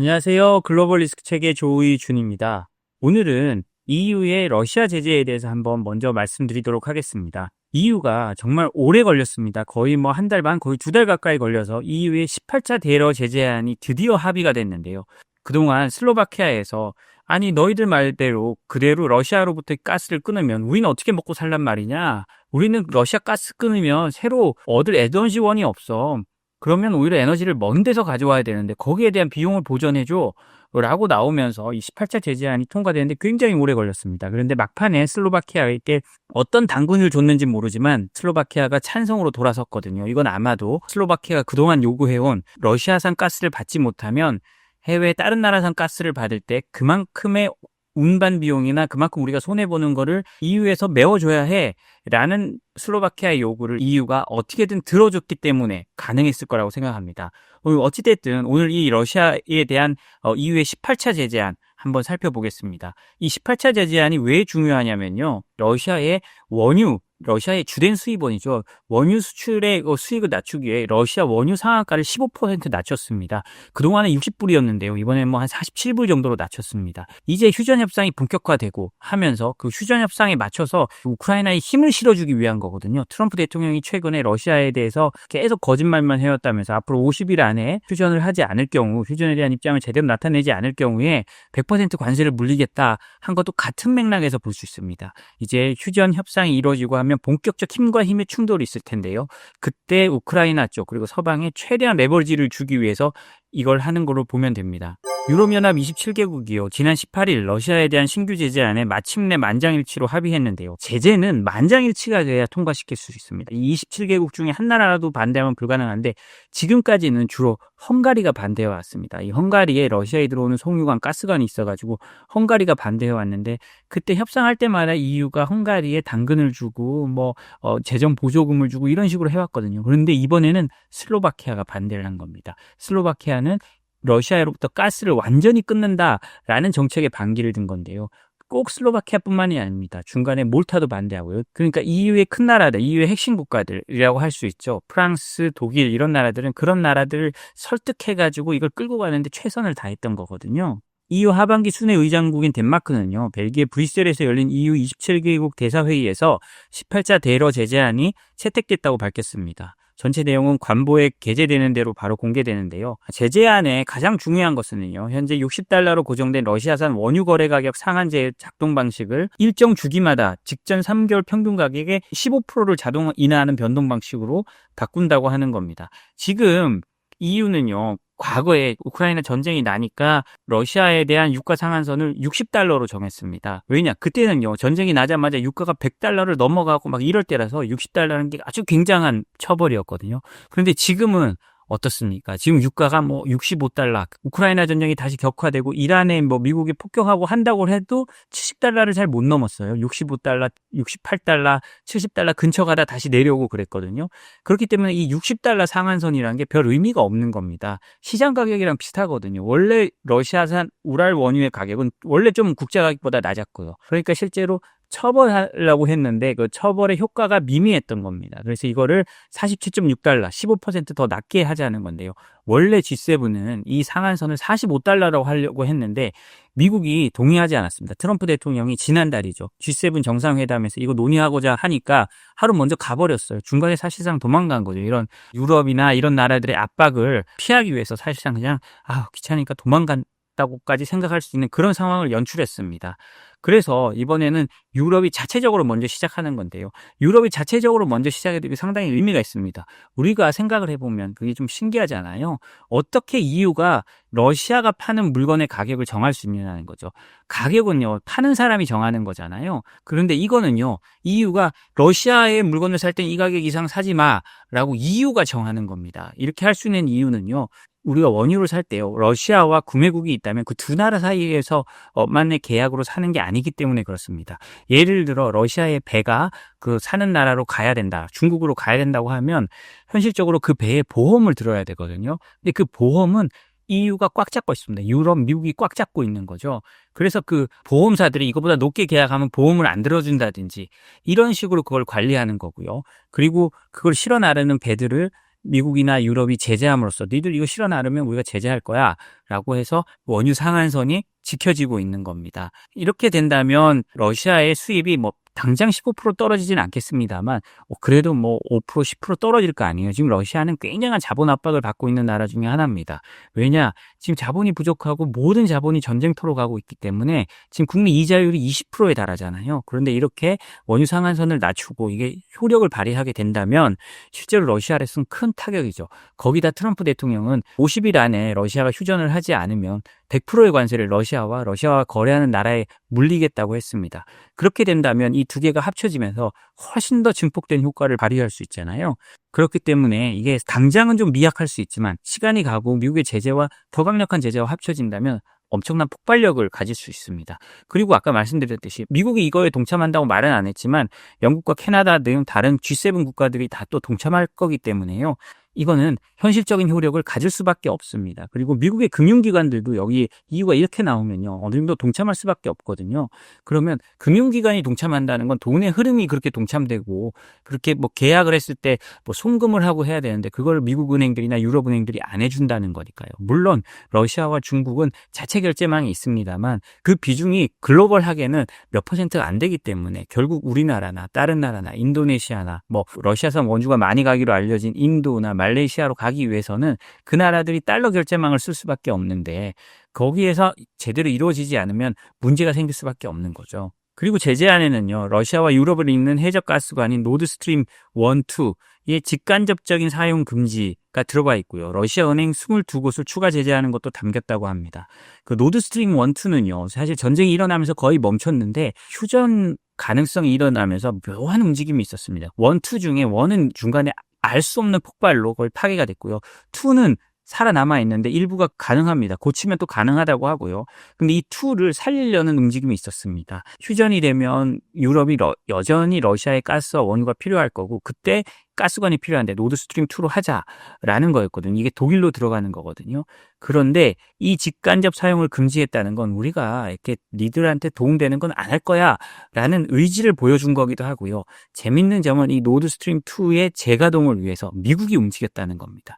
안녕하세요. 글로벌 리스크 책의 조의 준입니다. 오늘은 EU의 러시아 제재에 대해서 한번 먼저 말씀드리도록 하겠습니다. EU가 정말 오래 걸렸습니다. 거의 뭐 한 달 반, 거의 두 달 가까이 걸려서 EU의 18차 대러 제재안이 드디어 합의가 됐는데요. 그동안 슬로바키아에서 아니 너희들 말대로 그대로 러시아로부터 가스를 끊으면 우리는 어떻게 먹고 살란 말이냐? 우리는 러시아 가스 끊으면 새로 얻을 에너지원이 없어. 그러면 오히려 에너지를 먼 데서 가져와야 되는데 거기에 대한 비용을 보전해줘. 라고 나오면서 이 18차 제재안이 통과되는데 굉장히 오래 걸렸습니다. 그런데 막판에 슬로바키아에게 어떤 당근을 줬는지 모르지만 슬로바키아가 찬성으로 돌아섰거든요. 이건 아마도 슬로바키아가 그동안 요구해온 러시아산 가스를 받지 못하면 해외 다른 나라산 가스를 받을 때 그만큼의 운반 비용이나 그만큼 우리가 손해보는 거를 EU에서 메워줘야 해. 라는 슬로바키아의 요구를 EU가 어떻게든 들어줬기 때문에 가능했을 거라고 생각합니다. 어찌됐든 오늘 이 러시아에 대한 EU의 18차 제재안 한번 살펴보겠습니다. 이 18차 제재안이 왜 중요하냐면요. 러시아의 원유, 러시아의 주된 수입원이죠. 원유 수출의 그 수익을 낮추기 위해 러시아 원유 상한가를 15% 낮췄습니다. 그동안은 60불이었는데요. 이번엔 뭐한 47불 정도로 낮췄습니다. 이제 휴전 협상이 본격화되고 하면서 그 휴전 협상에 맞춰서 우크라이나에 힘을 실어주기 위한 거거든요. 트럼프 대통령이 최근에 러시아에 대해서 계속 거짓말만 해왔다면서 앞으로 50일 안에 휴전을 하지 않을 경우 휴전에 대한 입장을 제대로 나타내지 않을 경우에 100% 관세를 물리겠다 한 것도 같은 맥락에서 볼 수 있습니다. 이제 휴전 협상이 이루어지고 하면 본격적 힘과 힘의 충돌이 있을 텐데요. 그때 우크라이나 쪽 그리고 서방에 최대한 레버리지를 주기 위해서 이걸 하는 걸로 보면 됩니다. 유럽연합 27개국이요. 지난 18일 러시아에 대한 신규 제재안에 마침내 만장일치로 합의했는데요. 제재는 만장일치가 돼야 통과시킬 수 있습니다. 이 27개국 중에 한 나라라도 반대하면 불가능한데 지금까지는 주로 헝가리가 반대해 왔습니다. 이 헝가리에 러시아에 들어오는 송유관 가스관이 있어가지고 헝가리가 반대해 왔는데 그때 협상할 때마다 EU가 헝가리에 당근을 주고 뭐 어, 재정 보조금을 주고 이런 식으로 해왔거든요. 그런데 이번에는 슬로바키아가 반대를 한 겁니다. 슬로바키아는 러시아로부터 가스를 완전히 끊는다라는 정책에 반기를 든 건데요. 꼭 슬로바키아뿐만이 아닙니다. 중간에 몰타도 반대하고요. 그러니까 EU의 큰 나라들, EU의 핵심 국가들이라고 할 수 있죠. 프랑스, 독일 이런 나라들은 그런 나라들을 설득해가지고 이걸 끌고 가는데 최선을 다했던 거거든요. EU 하반기 순회 의장국인 덴마크는요, 벨기에 브뤼셀에서 열린 EU 27개국 대사회의에서 18자 대러 제재안이 채택됐다고 밝혔습니다. 전체 내용은 관보에 게재되는 대로 바로 공개되는데요. 제재안의 가장 중요한 것은요. 현재 60달러로 고정된 러시아산 원유 거래 가격 상한제 작동 방식을 일정 주기마다 직전 3개월 평균 가격의 15%를 자동 인하하는 변동 방식으로 바꾼다고 하는 겁니다. 지금 EU는요, 과거에 우크라이나 전쟁이 나니까 러시아에 대한 유가 상한선을 60달러로 정했습니다. 왜냐? 그때는요, 전쟁이 나자마자 유가가 100달러를 넘어가고 막 이럴 때라서 60달러는 게 아주 굉장한 처벌이었거든요. 그런데 지금은 어떻습니까? 지금 유가가 뭐 65달러, 우크라이나 전쟁이 다시 격화되고 이란에 뭐 미국이 폭격하고 한다고 해도 70달러를 잘 못 넘었어요. 65달러, 68달러, 70달러 근처 가다 다시 내려오고 그랬거든요. 그렇기 때문에 이 60달러 상한선이라는 게 별 의미가 없는 겁니다. 시장 가격이랑 비슷하거든요. 원래 러시아산 우랄 원유의 가격은 원래 좀 국제 가격보다 낮았고요. 그러니까 실제로 처벌하려고 했는데 그 처벌의 효과가 미미했던 겁니다. 그래서 이거를 47.6달러, 15%더 낮게 하자는 건데요. 원래 G7은 이 상한선을 45달러라고 하려고 했는데 미국이 동의하지 않았습니다. 트럼프 대통령이 지난달이죠. G7 정상회담에서 이거 논의하고자 하니까 하루 먼저 가버렸어요. 중간에 사실상 도망간 거죠. 이런 유럽이나 이런 나라들의 압박을 피하기 위해서 사실상 그냥 아 귀찮으니까 도망간 다고까지 생각할 수 있는 그런 상황을 연출했습니다. 그래서 이번에는 유럽이 자체적으로 먼저 시작하는 건데요. 유럽이 자체적으로 먼저 시작해도 상당히 의미가 있습니다. 우리가 생각을 해보면 그게 좀 신기하잖아요. 어떻게 EU가 러시아가 파는 물건의 가격을 정할 수 있냐는 거죠. 가격은요, 파는 사람이 정하는 거잖아요. 그런데 이거는요, EU가 러시아의 물건을 살 땐 이 가격 이상 사지 마. 라고 EU가 정하는 겁니다. 이렇게 할 수 있는 이유는요, 우리가 원유를 살 때요. 러시아와 구매국이 있다면 그 두 나라 사이에서 만의 계약으로 사는 게 아니기 때문에 그렇습니다. 예를 들어 러시아의 배가 그 사는 나라로 가야 된다. 중국으로 가야 된다고 하면 현실적으로 그 배에 보험을 들어야 되거든요. 근데 그 보험은 EU가 꽉 잡고 있습니다. 유럽, 미국이 꽉 잡고 있는 거죠. 그래서 그 보험사들이 이거보다 높게 계약하면 보험을 안 들어준다든지 이런 식으로 그걸 관리하는 거고요. 그리고 그걸 실어 나르는 배들을 미국이나 유럽이 제재함으로써 니들 이거 실어 나르면 우리가 제재할 거야 라고 해서 원유 상한선이 지켜지고 있는 겁니다. 이렇게 된다면 러시아의 수입이 뭐 당장 15% 떨어지진 않겠습니다만 어, 그래도 뭐 5% 10% 떨어질 거 아니에요. 지금 러시아는 굉장한 자본 압박을 받고 있는 나라 중에 하나입니다. 왜냐? 지금 자본이 부족하고 모든 자본이 전쟁터로 가고 있기 때문에 지금 국내 이자율이 20%에 달하잖아요. 그런데 이렇게 원유 상한선을 낮추고 이게 효력을 발휘하게 된다면 실제로 러시아로서는 큰 타격이죠. 거기다 트럼프 대통령은 50일 안에 러시아가 휴전을 하지 않으면 100%의 관세를 러시아와 러시아와 거래하는 나라에 물리겠다고 했습니다. 그렇게 된다면 이 두 개가 합쳐지면서 훨씬 더 증폭된 효과를 발휘할 수 있잖아요. 그렇기 때문에 이게 당장은 좀 미약할 수 있지만 시간이 가고 미국의 제재와 더 강력한 제재와 합쳐진다면 엄청난 폭발력을 가질 수 있습니다. 그리고 아까 말씀드렸듯이 미국이 이거에 동참한다고 말은 안 했지만 영국과 캐나다 등 다른 G7 국가들이 다 또 동참할 거기 때문에요. 이거는 현실적인 효력을 가질 수밖에 없습니다. 그리고 미국의 금융기관들도 여기 이유가 이렇게 나오면요. 어느 정도 동참할 수밖에 없거든요. 그러면 금융기관이 동참한다는 건 돈의 흐름이 그렇게 동참되고 그렇게 뭐 계약을 했을 때 뭐 송금을 하고 해야 되는데 그걸 미국 은행들이나 유럽 은행들이 안 해준다는 거니까요. 물론 러시아와 중국은 자체 결제망이 있습니다만 그 비중이 글로벌하게는 몇 퍼센트가 안 되기 때문에 결국 우리나라나 다른 나라나 인도네시아나 뭐 러시아산 원주가 많이 가기로 알려진 인도나 말 레이시아로 가기 위해서는 그 나라들이 달러 결제망을 쓸 수밖에 없는데 거기에서 제대로 이루어지지 않으면 문제가 생길 수밖에 없는 거죠. 그리고 제재안에는요, 러시아와 유럽을 잇는 해적 가스관인 노드스트림 1, 2의 직간접적인 사용 금지가 들어가 있고요. 러시아 은행 22곳을 추가 제재하는 것도 담겼다고 합니다. 그 노드스트림 1, 2는요, 사실 전쟁이 일어나면서 거의 멈췄는데 휴전 가능성이 일어나면서 묘한 움직임이 있었습니다. 1, 2 중에 1은 중간에 알 수 없는 폭발로 거의 파괴가 됐고요. 2는 살아남아 있는데 일부가 가능합니다. 고치면 또 가능하다고 하고요. 근데 이 툴을 살리려는 움직임이 있었습니다. 휴전이 되면 유럽이 러, 여전히 러시아의 가스와 원유가 필요할 거고 그때 가스관이 필요한데 노드스트림 2로 하자라는 거였거든요. 이게 독일로 들어가는 거거든요. 그런데 이 직간접 사용을 금지했다는 건 우리가 이렇게 니들한테 도움되는 건 안 할 거야라는 의지를 보여준 거기도 하고요. 재밌는 점은 이 노드스트림 2의 재가동을 위해서 미국이 움직였다는 겁니다.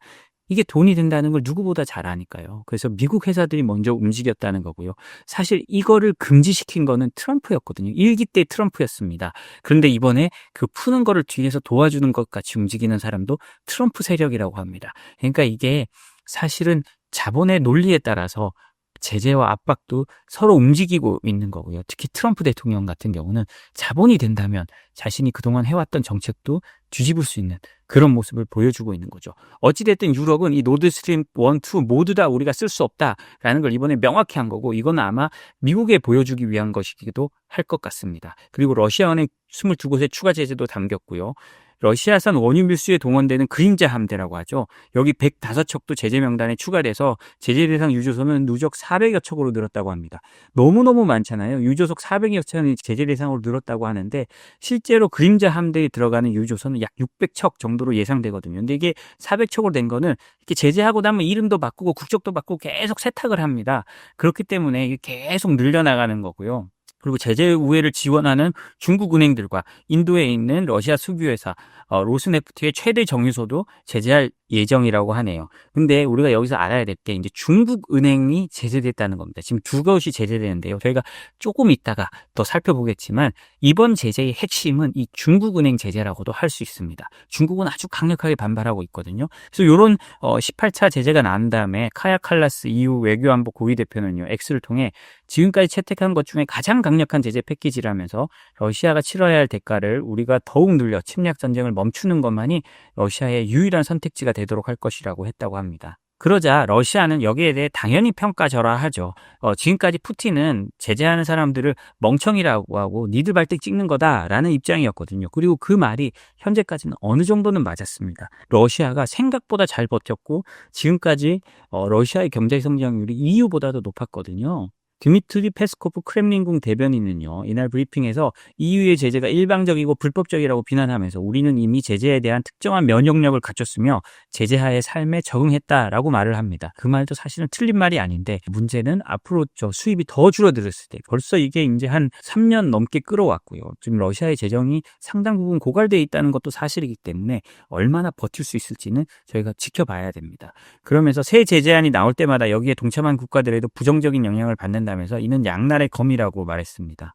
이게 돈이 된다는 걸 누구보다 잘 아니까요. 그래서 미국 회사들이 먼저 움직였다는 거고요. 사실 이거를 금지시킨 거는 트럼프였거든요. 일기 때 트럼프였습니다. 그런데 이번에 그 푸는 거를 뒤에서 도와주는 것 같이 움직이는 사람도 트럼프 세력이라고 합니다. 그러니까 이게 사실은 자본의 논리에 따라서 제재와 압박도 서로 움직이고 있는 거고요. 특히 트럼프 대통령 같은 경우는 자본이 된다면 자신이 그동안 해왔던 정책도 뒤집을 수 있는 그런 모습을 보여주고 있는 거죠. 어찌됐든 유럽은 이 노드스트림 1, 2 모두 다 우리가 쓸 수 없다라는 걸 이번에 명확히 한 거고 이건 아마 미국에 보여주기 위한 것이기도 할 것 같습니다. 그리고 러시아은행 22곳의 추가 제재도 담겼고요. 러시아산 원유 밀수에 동원되는 그림자 함대라고 하죠. 여기 105척도 제재 명단에 추가돼서 제재 대상 유조선은 누적 400여 척으로 늘었다고 합니다. 너무너무 많잖아요. 유조석 400여 척이 제재 대상으로 늘었다고 하는데 실제로 그림자 함대에 들어가는 유조선은 약 600척 정도로 예상되거든요. 근데 이게 400척으로 된 거는 이렇게 제재하고 나면 이름도 바꾸고 국적도 바꾸고 계속 세탁을 합니다. 그렇기 때문에 계속 늘려나가는 거고요. 그리고 제재 우회를 지원하는 중국 은행들과 인도에 있는 러시아 수비회사 어, 로스네프트의 최대 정유소도 제재할 예정이라고 하네요. 근데 우리가 여기서 알아야 될 게 이제 중국 은행이 제재됐다는 겁니다. 지금 두 것이 제재되는데요. 저희가 조금 있다가 더 살펴보겠지만 이번 제재의 핵심은 이 중국 은행 제재라고도 할 수 있습니다. 중국은 아주 강력하게 반발하고 있거든요. 그래서 이런 어, 18차 제재가 난 다음에 카야 칼라스 EU 외교안보 고위 대표는요. X를 통해 지금까지 채택한 것 중에 가장 강력한 제재 패키지라면서 러시아가 치러야 할 대가를 우리가 더욱 늘려 침략 전쟁을 멈추는 것만이 러시아의 유일한 선택지가 되도록 할 것이라고 했다고 합니다. 그러자 러시아는 여기에 대해 당연히 평가절하하죠. 어, 지금까지 푸틴은 제재하는 사람들을 멍청이라고 하고 니들 발등 찍는 거다라는 입장이었거든요. 그리고 그 말이 현재까지는 어느 정도는 맞았습니다. 러시아가 생각보다 잘 버텼고 지금까지 어, 러시아의 경제 성장률이 EU보다도 높았거든요. 드미트리 페스코프 크렘린궁 대변인은요, 이날 브리핑에서 EU의 제재가 일방적이고 불법적이라고 비난하면서 우리는 이미 제재에 대한 특정한 면역력을 갖췄으며 제재하에 삶에 적응했다라고 말을 합니다. 그 말도 사실은 틀린 말이 아닌데 문제는 앞으로 저 수입이 더 줄어들었을 때 벌써 이게 이제 한 3년 넘게 끌어왔고요. 지금 러시아의 재정이 상당 부분 고갈돼 있다는 것도 사실이기 때문에 얼마나 버틸 수 있을지는 저희가 지켜봐야 됩니다. 그러면서 새 제재안이 나올 때마다 여기에 동참한 국가들에도 부정적인 영향을 받는 다면서 이는 양날의 검이라고 말했습니다.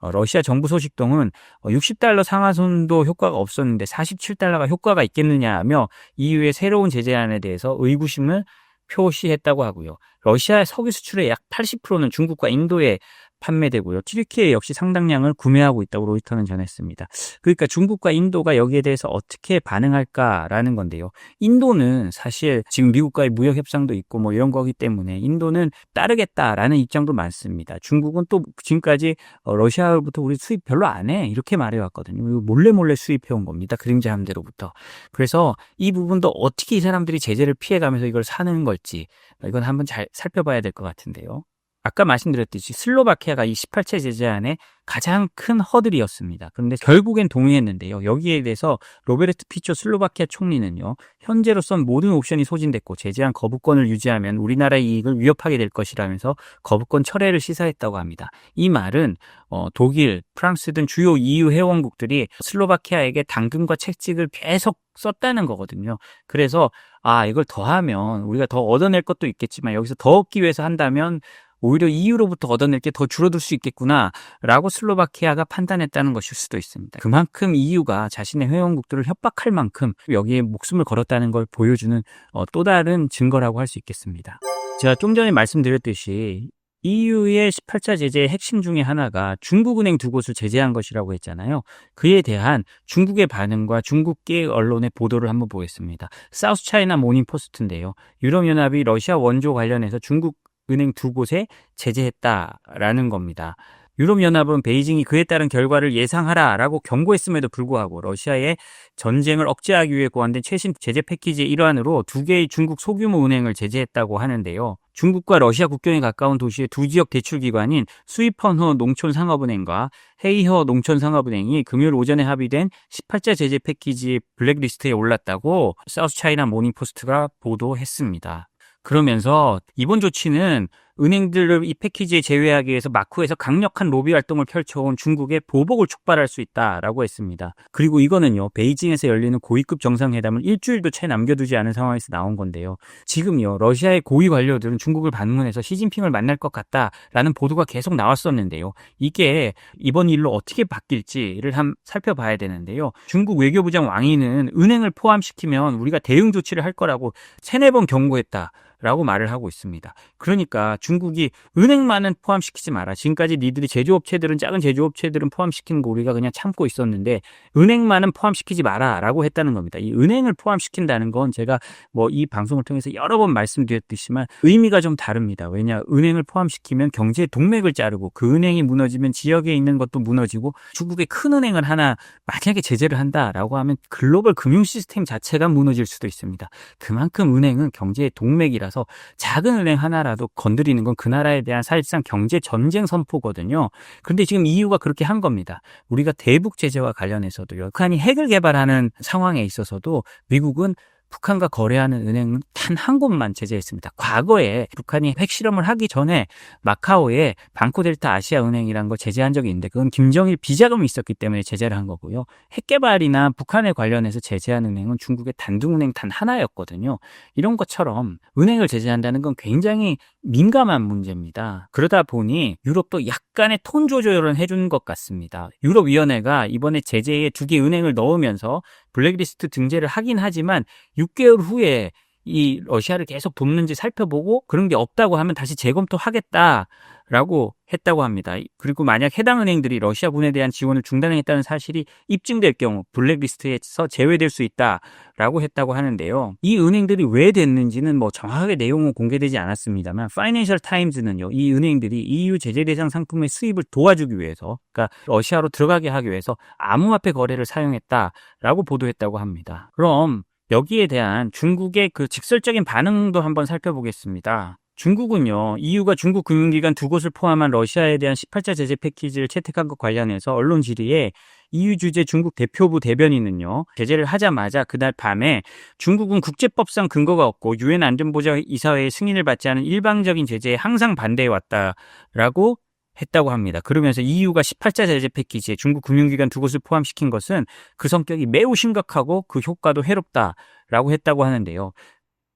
어, 러시아 정부 소식통은 60달러 어, 상하선도 효과가 없었는데 47달러가 효과가 있겠느냐 하며 EU의 새로운 제재안에 대해서 의구심을 표시했다고 하고요. 러시아의 석유 수출의 약 80%는 중국과 인도에 판매되고요. 튀르키예 역시 상당량을 구매하고 있다고 로이터는 전했습니다. 그러니까 중국과 인도가 여기에 대해서 어떻게 반응할까라는 건데요. 인도는 사실 지금 미국과의 무역 협상도 있고 뭐 이런 거기 때문에 인도는 따르겠다라는 입장도 많습니다. 중국은 또 지금까지 어, 러시아로부터 우리 수입 별로 안 해. 이렇게 말해 왔거든요. 몰래 몰래 수입해 온 겁니다. 그림자 함대로부터. 그래서 이 부분도 어떻게 이 사람들이 제재를 피해 가면서 이걸 사는 걸지 이건 한번 잘 살펴봐야 될 것 같은데요. 아까 말씀드렸듯이 슬로바키아가 이 18체 제재안의 가장 큰 허들이었습니다. 그런데 결국엔 동의했는데요. 여기에 대해서 로베르트 피초 슬로바키아 총리는요. 현재로선 모든 옵션이 소진됐고 제재안 거부권을 유지하면 우리나라의 이익을 위협하게 될 것이라면서 거부권 철회를 시사했다고 합니다. 이 말은 어, 독일, 프랑스 등 주요 EU 회원국들이 슬로바키아에게 당근과 채찍을 계속 썼다는 거거든요. 그래서 아 이걸 더하면 우리가 더 얻어낼 것도 있겠지만 여기서 더 얻기 위해서 한다면 오히려 EU로부터 얻어낼 게 더 줄어들 수 있겠구나라고 슬로바키아가 판단했다는 것일 수도 있습니다. 그만큼 EU가 자신의 회원국들을 협박할 만큼 여기에 목숨을 걸었다는 걸 보여주는 어, 또 다른 증거라고 할 수 있겠습니다. 제가 좀 전에 말씀드렸듯이 EU의 18차 제재의 핵심 중에 하나가 중국은행 두 곳을 제재한 것이라고 했잖아요. 그에 대한 중국의 반응과 중국계 언론의 보도를 한번 보겠습니다. 사우스 차이나 모닝 포스트인데요. 유럽연합이 러시아 원조 관련해서 중국 은행 두 곳에 제재했다라는 겁니다. 유럽연합은 베이징이 그에 따른 결과를 예상하라라고 경고했음에도 불구하고 러시아의 전쟁을 억제하기 위해 고안된 최신 제재 패키지의 일환으로 두 개의 중국 소규모 은행을 제재했다고 하는데요. 중국과 러시아 국경에 가까운 도시의 두 지역 대출기관인 수입헌허 농촌상업은행과 헤이허 농촌상업은행이 금요일 오전에 합의된 18자 제재 패키지 블랙리스트에 올랐다고 사우스 차이나 모닝포스트가 보도했습니다. 그러면서 이번 조치는 은행들을 이 패키지에 제외하기 위해서 마쿠에서 강력한 로비 활동을 펼쳐온 중국의 보복을 촉발할 수 있다라고 했습니다. 그리고 이거는요, 베이징에서 열리는 고위급 정상회담을 일주일도 채 남겨두지 않은 상황에서 나온 건데요. 지금요, 러시아의 고위 관료들은 중국을 방문해서 시진핑을 만날 것 같다라는 보도가 계속 나왔었는데요. 이게 이번 일로 어떻게 바뀔지를 한 살펴봐야 되는데요. 중국 외교부장 왕이는 은행을 포함시키면 우리가 대응 조치를 할 거라고 세네 번 경고했다. 라고 말을 하고 있습니다. 그러니까 중국이 은행만은 포함시키지 마라. 지금까지 니들이 제조업체들은 작은 제조업체들은 포함시키는 거 우리가 그냥 참고 있었는데 은행만은 포함시키지 마라 라고 했다는 겁니다. 이 은행을 포함시킨다는 건 제가 뭐 이 방송을 통해서 여러 번 말씀드렸듯이만 의미가 좀 다릅니다. 왜냐 은행을 포함시키면 경제 동맥을 자르고 그 은행이 무너지면 지역에 있는 것도 무너지고 중국의 큰 은행을 하나 만약에 제재를 한다라고 하면 글로벌 금융 시스템 자체가 무너질 수도 있습니다. 그만큼 은행은 경제의 동맥이라서 따라서 작은 은행 하나라도 건드리는 건 그 나라에 대한 사실상 경제 전쟁 선포거든요. 그런데 지금 EU가 그렇게 한 겁니다. 우리가 대북 제재와 관련해서도요. 북한이 핵을 개발하는 상황에 있어서도 미국은 북한과 거래하는 은행은 단 한 곳만 제재했습니다. 과거에 북한이 핵실험을 하기 전에 마카오에 방코델타 아시아은행이라는 걸 제재한 적이 있는데 그건 김정일 비자금이 있었기 때문에 제재를 한 거고요. 핵개발이나 북한에 관련해서 제재한 은행은 중국의 단둥은행 단 하나였거든요. 이런 것처럼 은행을 제재한다는 건 굉장히 민감한 문제입니다. 그러다 보니 유럽도 약 간의 톤 조절은 해준 것 같습니다. 유럽위원회가 이번에 제재에 두 개 은행을 넣으면서 블랙리스트 등재를 하긴 하지만 6개월 후에 이 러시아를 계속 돕는지 살펴보고 그런 게 없다고 하면 다시 재검토하겠다. 라고 했다고 합니다. 그리고 만약 해당 은행들이 러시아군에 대한 지원을 중단했다는 사실이 입증될 경우 블랙리스트에서 제외될 수 있다라고 했다고 하는데요. 이 은행들이 왜 됐는지는 뭐 정확하게 내용은 공개되지 않았습니다만 파이낸셜 타임즈는요. 이 은행들이 EU 제재 대상 상품의 수입을 도와주기 위해서 그러니까 러시아로 들어가게 하기 위해서 암호화폐 거래를 사용했다라고 보도했다고 합니다. 그럼 여기에 대한 중국의 그 직설적인 반응도 한번 살펴보겠습니다. 중국은요, EU가 중국 금융기관 두 곳을 포함한 러시아에 대한 18자 제재 패키지를 채택한 것 관련해서 언론 질의에 EU 주재 중국 대표부 대변인은요, 제재를 하자마자 그날 밤에 중국은 국제법상 근거가 없고 유엔 안전보장 이사회의 승인을 받지 않은 일방적인 제재에 항상 반대해 왔다라고 했다고 합니다. 그러면서 EU가 18자 제재 패키지에 중국 금융기관 두 곳을 포함시킨 것은 그 성격이 매우 심각하고 그 효과도 해롭다라고 했다고 하는데요.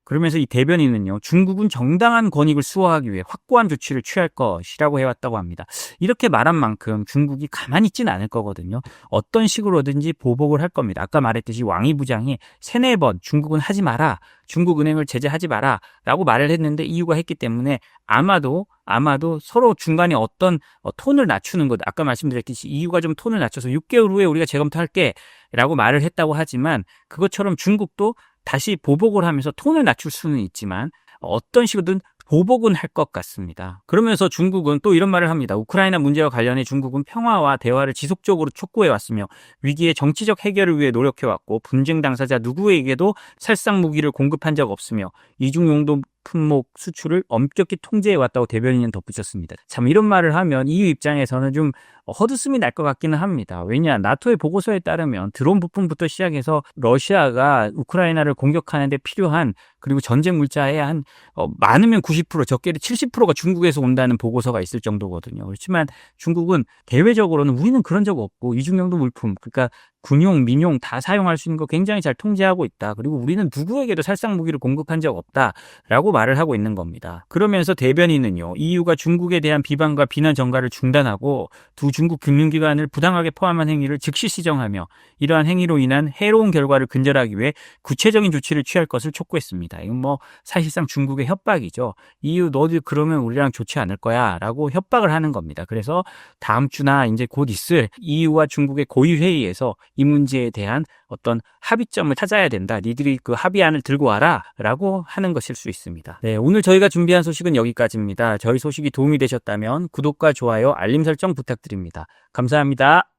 그러면서 이 대변인은요, 중국은 정당한 권익을 수호하기 위해 확고한 조치를 취할 것이라고 해왔다고 합니다. 이렇게 말한 만큼 중국이 가만히 있지는 않을 거거든요. 어떤 식으로든지 보복을 할 겁니다. 아까 말했듯이 왕이 부장이 세네 번 중국은 하지 마라, 중국 은행을 제재하지 마라, 라고 말을 했는데 이유가 했기 때문에 아마도 아마도 서로 중간에 어떤 어, 톤을 낮추는 것, 아까 말씀드렸듯이 이유가 좀 톤을 낮춰서 6개월 후에 우리가 재검토할게 라고 말을 했다고 하지만 그것처럼 중국도 다시 보복을 하면서 톤을 낮출 수는 있지만 어떤 식으로든 보복은 할 것 같습니다. 그러면서 중국은 또 이런 말을 합니다. 우크라이나 문제와 관련해 중국은 평화와 대화를 지속적으로 촉구해 왔으며 위기의 정치적 해결을 위해 노력해 왔고 분쟁 당사자 누구에게도 살상 무기를 공급한 적 없으며 이중 용도 품목 수출을 엄격히 통제해 왔다고 대변인은 덧붙였습니다. 참 이런 말을 하면 EU 입장에서는 좀 헛웃음이 날 것 같기는 합니다. 왜냐 나토의 보고서에 따르면 드론 부품부터 시작해서 러시아가 우크라이나를 공격하는데 필요한 그리고 전쟁 물자의 한 어, 많으면 90% 적게는 70%가 중국에서 온다는 보고서가 있을 정도거든요. 그렇지만 중국은 대외적으로는 우리는 그런 적 없고 이중용도 물품 그러니까 군용, 민용 다 사용할 수 있는 거 굉장히 잘 통제하고 있다. 그리고 우리는 누구에게도 살상 무기를 공급한 적 없다라고 말을 하고 있는 겁니다. 그러면서 대변인은요. EU가 중국에 대한 비방과 비난 전가를 중단하고 두 중국 금융기관을 부당하게 포함한 행위를 즉시 시정하며 이러한 행위로 인한 해로운 결과를 근절하기 위해 구체적인 조치를 취할 것을 촉구했습니다. 이건 뭐 사실상 중국의 협박이죠. EU 너들 그러면 우리랑 좋지 않을 거야라고 협박을 하는 겁니다. 그래서 다음 주나 이제 곧 있을 EU와 중국의 고위 회의에서 이 문제에 대한 어떤 합의점을 찾아야 된다. 니들이 그 합의안을 들고 와라. 라고 하는 것일 수 있습니다. 네, 오늘 저희가 준비한 소식은 여기까지입니다. 저희 소식이 도움이 되셨다면 구독과 좋아요, 알림 설정 부탁드립니다. 감사합니다.